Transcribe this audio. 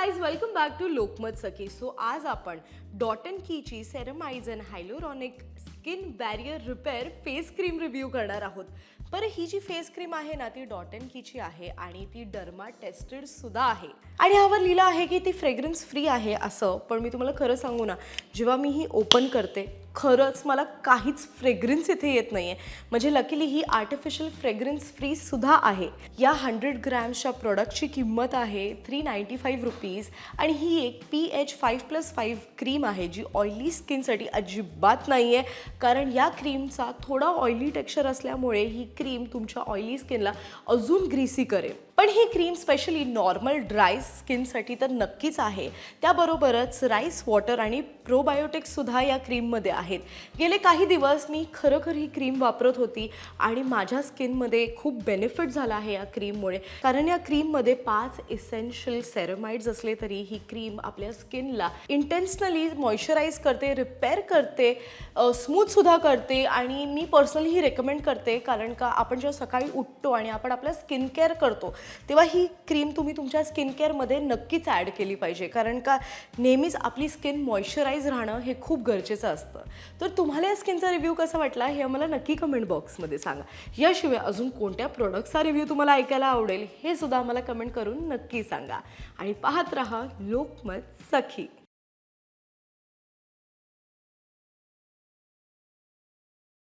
Guys welcome back to Lokmat Sakhi so आज आपण dot and कीची ceramides and hyaluronic skin barrier repair face cream review करणार आहोत. बरं ही जी face cream आहे ना ती डॉट अँड कीची आहे आणि ती डर्मा टेस्टेड सुद्धा आहे. आणि ह्यावर लिहिलं आहे की ती फ्रेग्रन्स फ्री आहे असं. पण मी तुम्हाला खरं सांगू ना जेव्हा मी ही ओपन करते खरंच मला काहीच फ्रेग्रन्स इथे येत नाही आहे म्हणजे लकीली ही आर्टिफिशियल फ्रेग्रन्स फ्री सुद्धा आहे. या हंड्रेड ग्रॅम्सच्या प्रोडक्टची किंमत आहे थ्री नाईंटी फाईव्ह रुपीज आणि ही एक P H five plus five cream आहे जी ऑइली स्किनसाठी अजिबात नाही आहे कारण या क्रीमचा थोडा ऑइली टेक्स्चर असल्यामुळे ही क्रीम तुमच्या ऑइली स्किनला अजून ग्रीसी करेल. पण ही क्रीम स्पेशली नॉर्मल ड्राय स्किनसाठी तर नक्कीच आहे. त्याबरोबरच राईस वॉटर आणि प्रोबायोटिक्ससुद्धा या क्रीममध्ये आहेत. गेले काही दिवस मी खरोखर ही क्रीम वापरत होती आणि माझ्या स्किनमध्ये खूप बेनिफिट झाला आहे या क्रीममुळे कारण या क्रीममध्ये पाच इसेन्शियल सेरमाइड्स असले तरी ही क्रीम आपल्या स्किनला इंटेन्शनली मॉइश्चराईज करते रिपेअर करते स्मूथसुद्धा करते आणि मी पर्सनली ही रेकमेंड करते. कारण का आपण जेव्हा सकाळी उठतो आणि आपण आपलं स्किन केअर करतो तेव्हा ही क्रीम तुम्ही तुमच्या स्किन केअरमध्ये नक्कीच ॲड केली पाहिजे. कारण का नेहमीच आपली स्किन मॉइश्चराईज राहणं हे खूप गरजेचं असतं. तर तुम्हाला या स्किनचा रिव्ह्यू कसा वाटला हे मला नक्की कमेंट बॉक्समध्ये सांगा. याशिवाय अजून कोणत्या प्रोडक्टचा रिव्ह्यू तुम्हाला ऐकायला आवडेल हे सुद्धा आम्हाला कमेंट करून नक्की सांगा. आणि पाहत राहा लोकमत सखी.